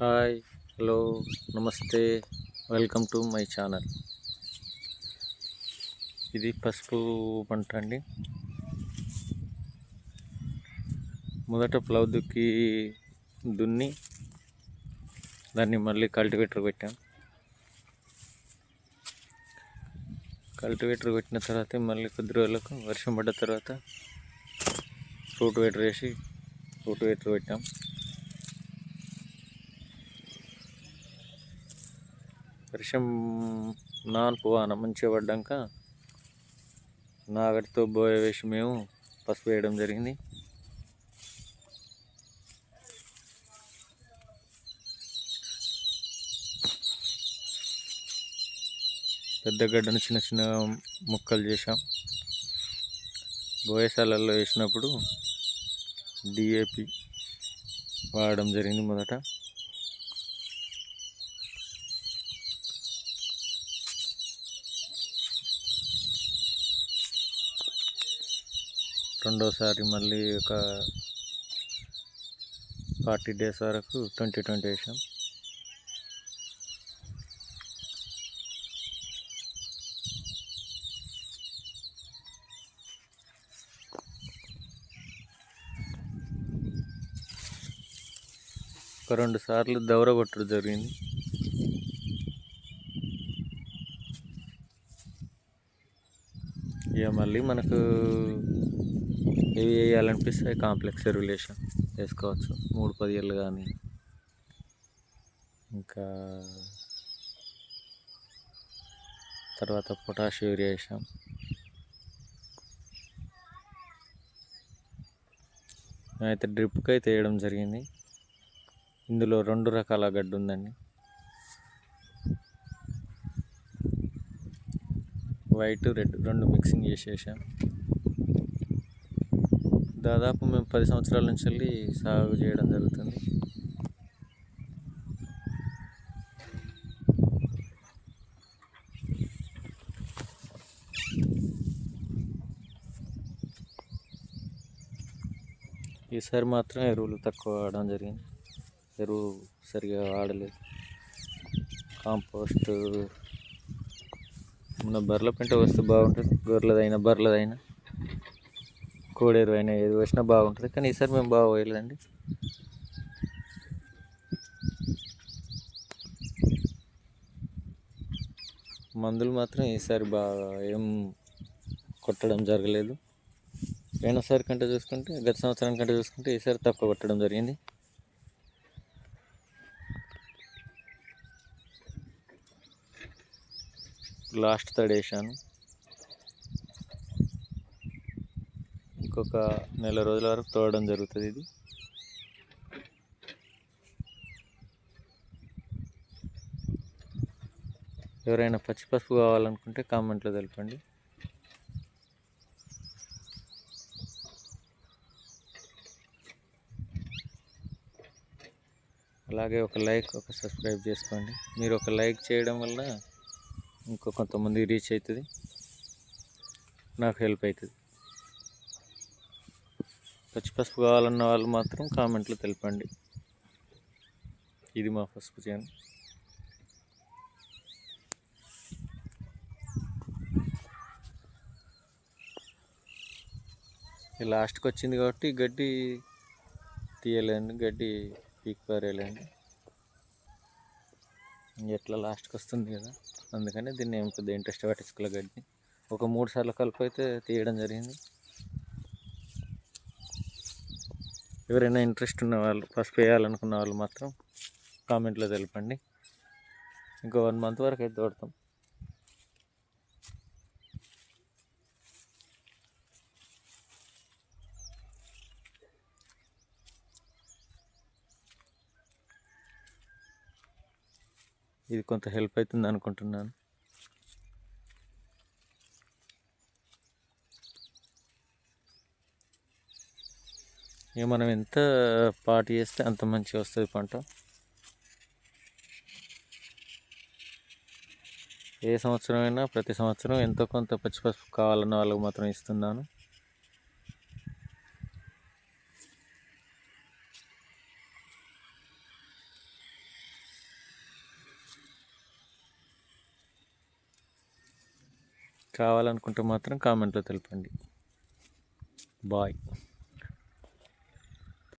Hi hello నమస్తే welcome to my channel ఇది పసుపు పంట అండి. మొదట ప్లవ్ దుక్కి దున్ని దాన్ని మళ్ళీ కల్టివేటర్ పెట్టాం. కల్టివేటర్ పెట్టిన తర్వాత మళ్ళీ కొద్ది రోజులకు వర్షం పడ్డ తర్వాత ఫ్రూట్ వేటర్ వేసి ఫ్రూట్ వేటర్ పెట్టాం. వర్షం నాన్పు వాన మంచిగా పడ్డాక నాగటితో బోయ వేసి మేము పసుపు వేయడం జరిగింది. పెద్ద గడ్డను చిన్న చిన్న ముక్కలు చేసాం బోయసాలల్లో వేసినప్పుడు డిఏపి వాడడం జరిగింది మొదట. రెండోసారి మళ్ళీ ఒక ఫార్టీ డేస్ వరకు ట్వంటీ ట్వంటీ వేసాం. ఒక రెండు సార్లు దౌర కొట్టడం జరిగింది. ఇక మళ్ళీ మనకు ఏవి వేయాలనిపిస్తే కాంప్లెక్స్ ఎరువులేషన్ వేసుకోవచ్చు. మూడు పదిహేళ్ళు కానీ. ఇంకా తర్వాత పొటాష్ యూరియా వేసాం అయితే డ్రిప్కి అయితే వేయడం జరిగింది. ఇందులో రెండు రకాల గడ్డి ఉందండి. వైట్ రెడ్ రెండు మిక్సింగ్ చేసేసాం దాదాపు మేము పది సంవత్సరాల నుంచి వెళ్ళి సాగు చేయడం జరుగుతుంది. ఈసారి మాత్రం ఎరువులు తక్కువ వాడడం జరిగింది. ఎరువు సరిగా వాడలేదు. కాంపోస్ట్ మన బర్రెల పెంట వస్తే బాగుంటుంది. గొర్రెలదైనా బర్రెలదైనా. కోడేరు అయినా ఏది వేసినా బాగుంటుంది. కానీ ఈసారి మేము బాగా వేయలేదండి మందులు మాత్రం ఈసారి బాగా ఏం కొట్టడం జరగలేదు. పోయినసారి కంటే చూసుకుంటే గత సంవత్సరం కంటే చూసుకుంటే ఈసారి తక్కువ కొట్టడం జరిగింది. లాస్ట్ థర్డ్ వేసాను. ఇంకొక నెల రోజుల వరకు తోడడం జరుగుతుంది ఇది. ఎవరైనా పచ్చి పసుపు కావాలనుకుంటే కామెంట్లో తెలపండి. అలాగే ఒక లైక్ ఒక సబ్స్క్రైబ్ చేసుకోండి. మీరు ఒక లైక్ చేయడం వల్ల ఇంకో కొంతమంది రీచ్ అవుతుంది. నాకు హెల్ప్ అవుతుంది. పచ్చి పసుపు కావాలన్న వాళ్ళు మాత్రం కామెంట్లో తెలపండి. ఇది మా పసుపు చేను. లాస్ట్కి వచ్చింది కాబట్టి గడ్డి తీయలేండి గడ్డి పీక్ పారేయలేండి ఎట్లా లాస్ట్కి వస్తుంది కదా అందుకని దీన్ని ఏం పెద్ద ఇంట్రెస్ట్ పట్టించుకోలే గడ్డి ఒక మూడు సార్లు కలిపి అయితే తీయడం జరిగింది. ఎవరైనా ఇంట్రెస్ట్ ఉన్న వాళ్ళు ఫస్ట్ వేయాలనుకున్న వాళ్ళు మాత్రం కామెంట్లో తెలపండి. ఇంకో వన్ మంత్ వరకు అయితే తోడతాం. ఇది కొంత హెల్ప్ అవుతుంది అనుకుంటున్నాను. ఇక మనం ఎంత పాటు చేస్తే అంత మంచిగా వస్తుంది పంట. ఏ సంవత్సరం అయినా ప్రతి సంవత్సరం ఎంతో కొంత పచ్చి పసుపు కావాలన్న వాళ్ళకు మాత్రం ఇస్తున్నాను. కావాలనుకుంటే మాత్రం కామెంట్లో తెలిపండి. బాయ్.